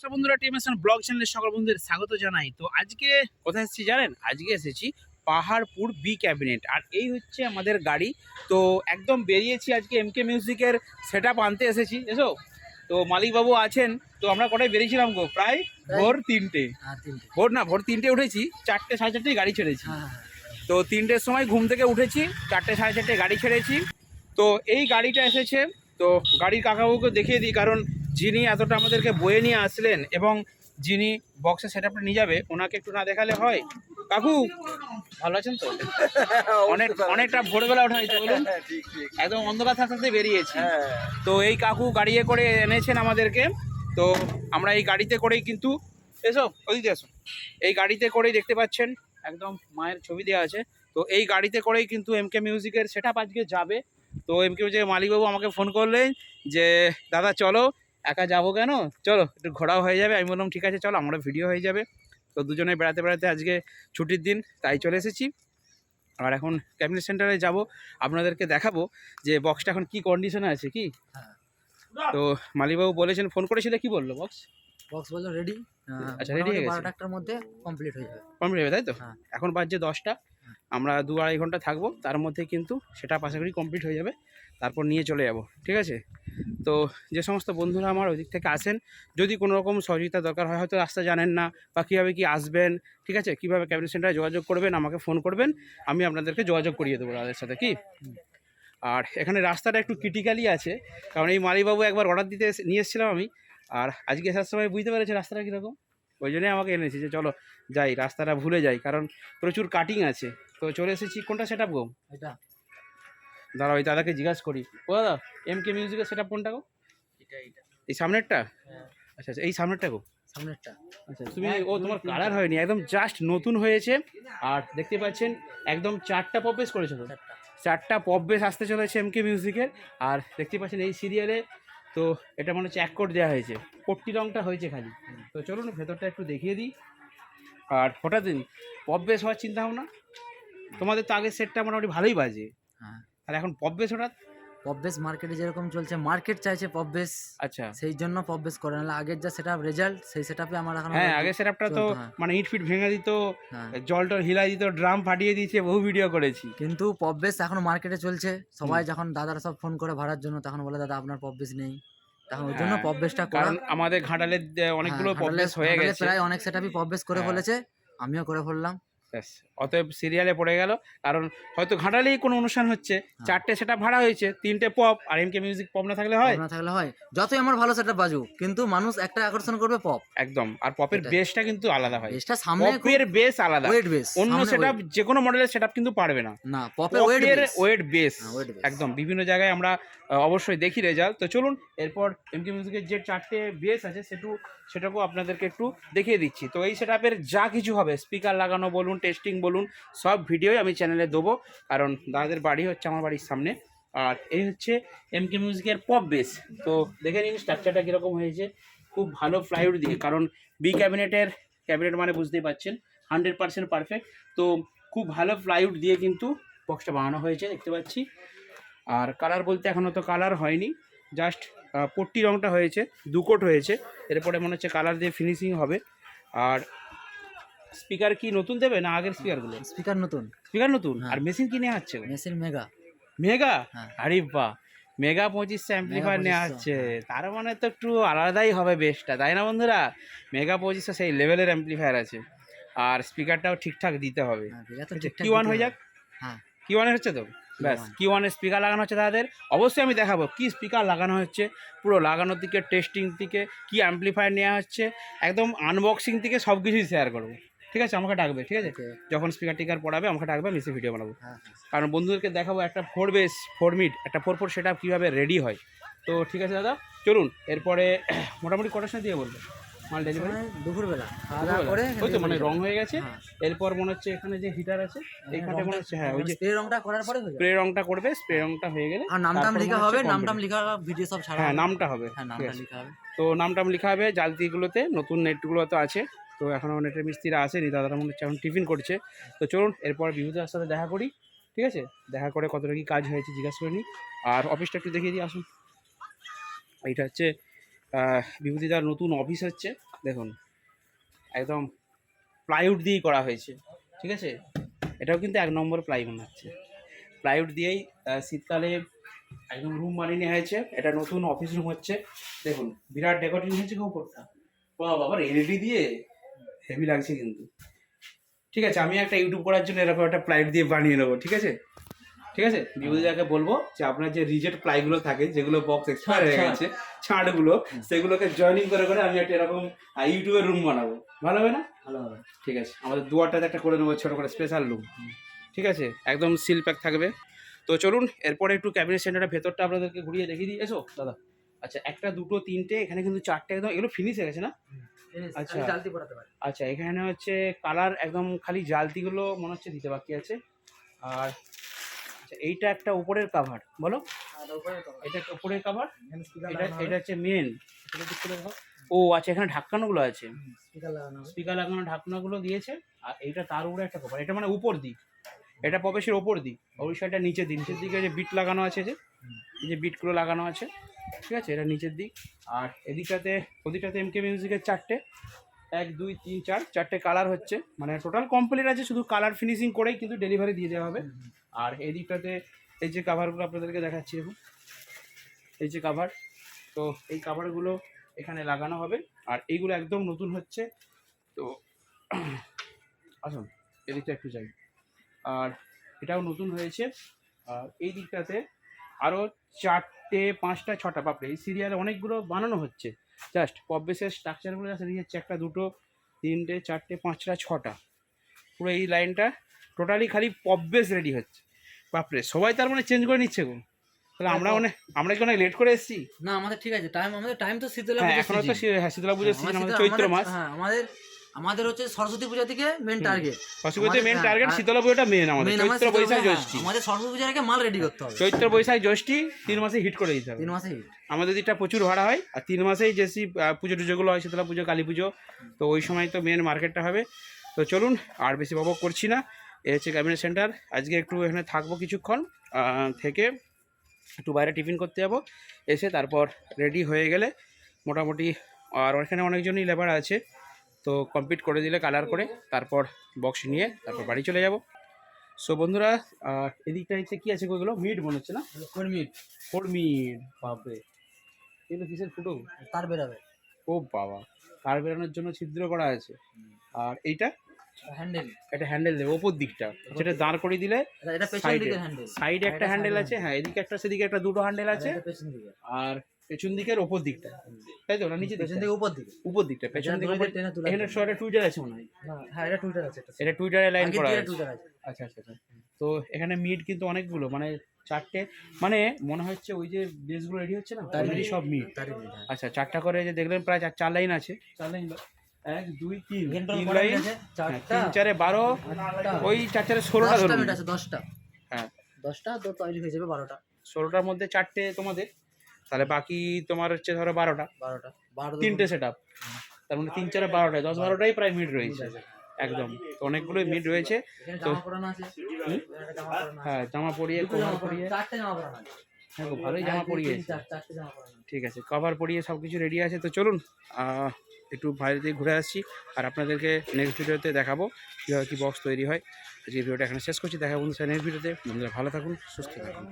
নমস্কার বন্ধুরা টিএমএসএন ব্লগ চ্যানেলের সকল বন্ধুদের স্বাগত জানাই। তো আজকে কোথায় এসেছি জানেন? আজকে এসেছি পাহাড়পুর বি ক্যাবিনেট আর এই হচ্ছে আমাদের গাড়ি। তো একদম বেরিয়েছি আজকে এমকে মিউজিকের সেট আনতে এসেছি এসো? তো মালিকবাবু আছেন তো আমরা কটায় বেরিয়েছিলাম গো? প্রায় ভোর তিনটে। হ্যাঁ ভোর না ভোর তিনটে উঠেছি চারটে সাড়ে চারটেই গাড়ি ছেড়েছি। হ্যাঁ তো তিনটের সময় ঘুম থেকে উঠেছি চারটে সাড়ে চারটে গাড়ি ছেড়েছি। তো এই গাড়িটা এসেছে তো গাড়ির কাকাবাবুকে দেখিয়ে দিই কারণ যিনি এতটা আমাদেরকে বয়ে নিয়ে আসলেন এবং যিনি বক্সে সেট আপটা নিয়ে যাবে ওনাকে একটু না দেখালে হয়? কাকু ভালো আছেন তো? অনেক অনেকটা ভোরবেলা ওঠা হয়েছে বলুন। ঠিক একদম অন্ধকার থাকতে থাকতে বেরিয়েছি। হ্যাঁ। তো এই কাকু গাড়িয়ে করে এনেছেন আমাদেরকে। তো আমরা এই গাড়িতে করেই কিন্তু এসো ওদিকে এসো এই গাড়িতে করেই দেখতে পাচ্ছেন একদম মায়ের ছবি দেওয়া আছে। তো এই গাড়িতে করেই কিন্তু এম কে মিউজিকের সেট আজকে যাবে। তো এম কে মিউজিকের মালিকবাবু আমাকে ফোন করলেন যে দাদা চলো একা যাব কেন? চলো একটু ঘোরাও হয়ে যাবে। আমি বললাম ঠিক আছে চলো আমরা ভিডিও হয়ে যাবে। তো দুজনে বেড়াতে বেড়াতে আজকে ছুটির দিন তাই চলে এসেছি। আর এখন ক্যাবিনেট সেন্টারে যাব। আপনাদেরকে দেখাবো যে বক্সটা এখন কি কন্ডিশনে আছে কি? হ্যাঁ। তো মালিকবাবু বলেছেন ফোন করেছিলে? কি বলল বক্স বক্স বলল রেডি আচ্ছা, রেডি হয়ে গেছে। বারোটা একটার মধ্যে কমপ্লিট হয়ে যাবে। কমপ্লিট হবে তাই তো? হ্যাঁ। এখন বাজছে দশটা। হ্যাঁ। আমরা দু আড়াই ঘণ্টা থাকব। তার মধ্যে কিন্তু সেটা পাশাপাশি কমপ্লিট হয়ে যাবে। তারপর নিয়ে চলে যাব। ঠিক আছে? তো যে সমস্ত বন্ধুরা আমার ওই দিক থেকে আসেন, যদি কোনো রকম সহযোগিতা দরকার হয়, হয়তো রাস্তা জানেন না বা কীভাবে কি আসবেন, ঠিক আছে? কীভাবে ক্যাবিনেট সেন্টারে যোগাযোগ করবেন, আমাকে ফোন করবেন, আমি আপনাদেরকে যোগাযোগ করিয়ে দেবো তাদের সাথে, কি? আর এখানে রাস্তাটা একটু ক্রিটিক্যালি আছে, কারণ এই মালিবাবু একবার অর্ডার দিতে নিয়ে এসেছিলাম আমি, আর আজকে আসার সময় বুঝতে পেরেছি রাস্তাটা কীরকম? ওই জন্যই আমাকে এনেছি যে চলো যাই, রাস্তাটা ভুলে যাই, কারণ প্রচুর কাটিং আছে। তো চলে এসেছি, কোনটা সেট আপ গো? এটা। দাঁড়া ওই দাদাকে জিজ্ঞাসা করি। ও দাদা এম কে মিউজিকের সেট কোনটা গো? এই সামনেরটা? হ্যাঁ। আচ্ছা আচ্ছা এই সামনেরটা গো। সামনেরটা। আচ্ছা তুমি ও তোমার কালার হয়নি একদম জাস্ট নতুন হয়েছে। আর দেখতে পাচ্ছেন একদম চারটা পপ বেস করেছ তো চারটা। চারটা পপ বেস আসতে চলেছে এম কে মিউজিকের আর দেখতে পাচ্ছেন এই সিরিয়ালে তো এটা মনে হচ্ছে এক কোট দেওয়া হয়েছে। পট্টি রঙটা হয়েছে খালি। তো চলুন ভেতরটা একটু দেখিয়ে দিই। আর হঠাৎ পপ বেস হওয়ার চিন্তা ভাবনা? তোমাদের তো আগের সেটটা মোটামুটি ভালোই বাজে। হ্যাঁ। আর এখন পপ বেস হঠাৎ? পপ মার্কেটে যেরকম চলছে মার্কেট চাইছে পপবে আচ্ছা। সেই জন্য পপ বেস করে না আগের যা সেটা রেজাল্ট সেই সেটআপে আমার এখন হ্যাঁ আগের সেটআপটা তো হ্যাঁ। মানে ইট ফিট ভেঙে দিত হ্যাঁ। জল টল হিলাই দিত ড্রাম ফাটিয়ে দিয়েছে বহু ভিডিও করেছি। কিন্তু পপ বেস এখন মার্কেটে চলছে। সবাই যখন দাদারা সব ফোন করে ভাড়ার জন্য তখন বলে দাদা আপনার পপ বেস নেই। তখন ওই জন্য হ্যাঁ, পপ বেসটা করা কারণ আমাদের ঘাটালের অনেকগুলো হ্যাঁ, হয়ে গেছে। প্রায় অনেক সেটআপই পপ বেস করে হ্যাঁ। ফেলেছে। আমিও করে ফেললাম। ব্যাস, অতএব সিরিয়ালে পড়ে গেল। কারণ হয়তো ঘাটালেই কোনো অনুষ্ঠান হচ্ছে। হ্যাঁ। চারটে সেটা ভাড়া হয়েছে তিনটে পপ আর এম কে মিউজিক পপ না থাকলে হয়? না থাকলে হয়। যতই আমার ভালো সেটা বাজুক কিন্তু মানুষ একটা আকর্ষণ করবে পপ একদম আর পপের। বেসটা কিন্তু আলাদা হয়। বেসটা সামনে পপের বেস আলাদা। ওয়েট বেস অন্য সেটআপ যে কোনো মডেলের সেটআপ কিন্তু পারবে না। না পপের ওয়েট ওয়েট বেস। একদম বিভিন্ন জায়গায় আমরা অবশ্যই দেখি রেজাল্ট তো চলুন এরপর এমকে মিউজিকের যে চারটে বেস আছে সেটু সেটাকেও আপনাদেরকে একটু দেখিয়ে দিচ্ছি। তো এই সেটআপের যা কিছু হবে স্পিকার লাগানো বলুন টেস্টিং বলুন, সব ভিডিওই আমি চ্যানেলে দেবো। কারণ দাদাদের বাড়ি হচ্ছে আমার বাড়ির সামনে। আর এই হচ্ছে এমকে মিউজিকের পপ বেস তো দেখে নিন স্ট্রাকচারটা কীরকম হয়েছে। খুব ভালো ফ্লাইউড দিয়ে কারণ বি ক্যাবিনেটের ক্যাবিনেট মানে বুঝতেই পারছেন হান্ড্রেড পার্সেন্ট পারফেক্ট তো খুব ভালো ফ্লাইউড দিয়ে কিন্তু বক্সটা বানানো হয়েছে, দেখতে পাচ্ছি। আর কালার বলতে এখনও তো কালার হয়নি। জাস্ট পট্টি রঙটা হয়েছে দুকোট হয়েছে। এরপরে মনে হচ্ছে কালার দিয়ে ফিনিশিং হবে। আর স্পিকার কি নতুন দেবে না আগের স্পিকারগুলো? স্পিকার নতুন। স্পিকার নতুন? হ্যাঁ। আর মেশিন কিনে হচ্ছে মেশিন মেগা। মেগা? হ্যাঁ। আরে বাহ। মেগা পঁচিশশো অ্যাম্পলিফায়ার নেওয়া 2500, হচ্ছে হ্যাঁ। তার মানে তো একটু আলাদাই হবে বেশটা তাই না বন্ধুরা? মেগা পঁচিশশো সেই লেভেলের অ্যাম্পলিফায়ার আছে। আর স্পিকারটাও ঠিকঠাক দিতে হবে। কি ওয়ান হয়ে যাক। হ্যাঁ। কি ওয়ানের হচ্ছে তো? ব্যাস। কি ওয়ানের স্পিকার লাগানো হচ্ছে তাদের। অবশ্যই আমি দেখাবো কি স্পিকার লাগানো হচ্ছে পুরো লাগানোর দিকে টেস্টিং থেকে কি অ্যাম্পলিফায়ার নেওয়া হচ্ছে। একদম আনবক্সিং থেকে সব কিছুই শেয়ার করব। ঠিক আছে আমাকে ডাকবে ঠিক আছে? যখন স্পিকার টিকার পড়াবে আমাকে ডাকবে আমি এসে ভিডিও বানাবো। হ্যাঁ কারণ বন্ধুদেরকে দেখাবো একটা ফোর বেস ফোর মিট একটা ফোর ফোর সেটা কীভাবে রেডি হয়। তো ঠিক আছে দাদা চলুন এরপরে মোটামুটি কটার সময় দিয়ে বলব? মাল ডেলিভারি দুপুরবেলা ওই তো মানে রং হয়ে গেছে। হ্যাঁ। এরপর মনে হচ্ছে এখানে যে হিটার আছে এইখানটা মনে হচ্ছে হ্যাঁ ওই যে স্প্রে রংটা করার পরে হয়ে স্প্রে রংটা করবে স্প্রে রংটা হয়ে গেলে আর নামটাম লেখা হবে নামটাম লেখা ভিডিও সব ছাড়া হ্যাঁ নামটা হবে। হ্যাঁ নামটা। লেখা হবে। তো নামটাম লেখা হবে জালতিগুলোতে নতুন নেটগুলো তো আছে। তো এখনও নেটের মিস্ত্রিরা আসেনি, দাদারা মনে হচ্ছে এখন টিফিন করছে। তো চলুন, এরপর বিভূতার সাথে দেখা করি, ঠিক আছে? দেখা করে কতটা কি কাজ হয়েছে জিজ্ঞাসা করে নিই। আর অফিসটা একটু দেখিয়ে দিই, আসুন। এইটা হচ্ছে বিভূতিদার নতুন অফিস হচ্ছে, দেখুন। একদম প্লাইউড দিয়েই করা হয়েছে, ঠিক আছে? এটাও কিন্তু এক নম্বর প্লাই বানাচ্ছে প্লাইউড দিয়েই শীতকালে একদম রুম বানিয়ে নেওয়া হয়েছে। এটা নতুন অফিস রুম হচ্ছে, দেখুন। বিরাট ডেকোরেটিং হয়েছে উপরটা। বাবা এলইডি দিয়ে হেভি লাগছে কিন্তু। ঠিক আছে আমি একটা ইউটিউব করার জন্য এরকম একটা প্লাইউড দিয়ে বানিয়ে নেব ঠিক আছে? ঠিক আছে? বিভূতিদাকে বলব যে আপনার যে রিজেক্ট প্লাইগুলো থাকে যেগুলো বক্স এক্সপায়ার হয়ে গেছে ছাড়গুলো সেগুলোকে জয়েনিং করে করে আমি একটা এরকম ইউটিউবের রুম বানাবো। ভালো হবে না? ভালো হবে। ঠিক আছে আমাদের দুয়ারটাতে একটা করে নেব ছোটো করে স্পেশাল রুম ঠিক আছে? একদম সিল প্যাক থাকবে। তো চলুন এরপরে একটু ক্যাবিনেট সেন্টারের ভেতরটা আপনাদেরকে ঘুরিয়ে দেখিয়ে দিয়ে এসো। দাদা। আচ্ছা একটা দুটো তিনটে এখানে কিন্তু চারটে একদম এগুলো ফিনিশ হয়ে গেছে না? আচ্ছা। জালতি পড়াতে পারে। আচ্ছা এখানে হচ্ছে কালার একদম খালি জালতিগুলো মনে হচ্ছে দিতে বাকি আছে। আর আচ্ছা এইটা একটা উপরের কাভার বলো? আর এটা একটা উপরের কাভার এটা এটা হচ্ছে মেন ও আচ্ছা এখানে ঢাকানোগুলো আছে। স্পিকার লাগানো ঢাকনাগুলো দিয়েছে আর এইটা তার উপরে একটা কভার এটা মানে উপর দিক। এটা প্রবেশের ওপর দিক। ওই সাইডটা নিচের দিক। নিচের দিকে যে বিট লাগানো আছে যে বিটগুলো লাগানো আছে। ঠিক আছে? এটা নিচের দিক। আর এদিকটাতে ওদিকটাতে এম কে মিউজিকের চারটে। এক, দুই, তিন, চার। চারটে কালার হচ্ছে। মানে টোটাল কমপ্লিট আছে, শুধু কালার ফিনিশিং করেই কিন্তু ডেলিভারি দিয়ে দেওয়া হবে। আর এদিকটাতে, এই যে কাভারগুলো আপনাদেরকে দেখাচ্ছি এখন এই যে কাভার তো এই কাভারগুলো এখানে লাগানো হবে। আর এইগুলো একদম নতুন হচ্ছে। তো আসুন, এদিকটা একটু যাই। আর এটাও নতুন হয়েছে। আর এই দিকটাতে আরও চারটে পাঁচটা ছটা বাপরে এই সিরিয়ালে অনেকগুলো বানানো হচ্ছে। জাস্ট পপ বেসের স্ট্রাকচারগুলো রেডি হচ্ছে একটা দুটো তিনটে চারটে পাঁচটা ছটা। পুরো এই লাইনটা টোটালি খালি পপ বেস রেডি হচ্ছে। বাপরে সবাই তার মানে চেঞ্জ করে নিচ্ছে গো। তাহলে আমরা অনেক আমরা কি অনেক লেট করে এসেছি? না আমাদের ঠিক আছে টাইম আমাদের টাইম তো শীতলা হ্যাঁ এখনও তো হ্যাঁ শীতলা পুজোর সিজন আমাদের আমাদের চৈত্র মাস। হ্যাঁ আমাদের আমাদের হচ্ছে সরস্বতী পূজা থেকে মেন হুম। সরস্বতী অসুবিধা মেন টার্গেট হ্যাঁ, শীতলা পুজোটা মেন আমাদের চৈত্র বৈশাখ পূজা, জ্যৈষ্ঠী। আমাদের সরস্বতী পূজার আগে মাল রেডি করতে হবে। চৈত্র বৈশাখ জ্যৈষ্ঠী তিন মাসে হিট করে দিতে হবে। তিন মাসে hit। আমাদের দিকটা প্রচুর ভাড়া হয় আর তিন মাসেই যেসি পুজো টুজোগুলো হয় শীতলা পুজো কালী পুজো তো ওই সময় তো মেন মার্কেটটা হবে। তো চলুন আর বেশি বক করছি না। এ হচ্ছে ক্যাবিনেট সেন্টার আজকে একটু এখানে থাকব কিছুক্ষণ থেকে একটু বাইরে টিফিন করতে যাব। এসে তারপর রেডি হয়ে গেলে মোটামুটি আর ওখানে অনেকজনই লেবার আছে। তো কমপ্লিট করে দিলে কালার করে তারপর বক্স নিয়ে তারপর বাড়ি চলে যাব। সো বন্ধুরা এদিকটা হচ্ছে কী আছে ওইগুলো মিট মনে হচ্ছে না? কোন মিনিট ফোর মিট বাপরে। এগুলো কিসের ফুটো? তার বেরাবে। ও বাবা কার বেরানোর জন্য ছিদ্র করা আছে। আর এইটা? হ্যান্ডেল। একটা হ্যান্ডেল দেবে ওপর দিকটা। যেটা দাঁড় করে দিলে এটা সাইডে একটা হ্যান্ডেল আছে হ্যাঁ এদিকে একটা সেদিকে একটা দুটো হ্যান্ডেল আছে। এটা আর পেছন দিকের ওপর দিকটা। তাই তো? না নিচে পেছন দিকে উপর দিকে। উপর দিকটা পেছন দিকে উপর- এখানে শর্টে টুইটার আছে মনে হয়। হ্যাঁ এটা টুইটার আছে এটা এটা টুইটারে লাইন করা আছে। আচ্ছা আচ্ছা আচ্ছা। তো এখানে মিট কিন্তু অনেকগুলো মানে চারটে মানে মনে হচ্ছে ওই যে বেসগুলো রেডি হচ্ছে না? তারই সব মিনিট হ্যাঁ। আচ্ছা চারটা করে যে দেখলেন প্রায় চার চার লাইন আছে। চার লাইন এক দুই তিন। তিন লাইন হ্যাঁ, তিন চারে বারো। ওই চার চারে ষোলোটা দশটা ধরুন। দশটা। হ্যাঁ। দশটা তো তৈরি হয়ে যাবে বারোটা। ষোলোটার মধ্যে চারটে তোমাদের। তাহলে বাকি তোমার হচ্ছে ধরো বারোটা। বারোটা। তিনটে সেট আপ তার মানে তিন চারে বারোটায়। দশ বারোটাই প্রায় মিড রয়েছে। একদম। তো অনেকগুলোই মিড রয়েছে। তো- হ্যাঁ জামা পরিয়ে কভার হ্যাঁ ভালোই জামা পরিয়ে। ঠিক আছে কভার পরিয়ে সব কিছু রেডি আছে। তো চলুন একটু বাইরে দিয়ে ঘুরে আসছি আর আপনাদেরকে নেক্সট ভিডিওতে দেখাবো কীভাবে কী বক্স তৈরি হয়। আজকে ভিডিওটা এখানে শেষ করছি। দেখাবো বন্ধু নেক্সট ভিডিওতে বন্ধুরা ভালো থাকুন সুস্থ থাকুন।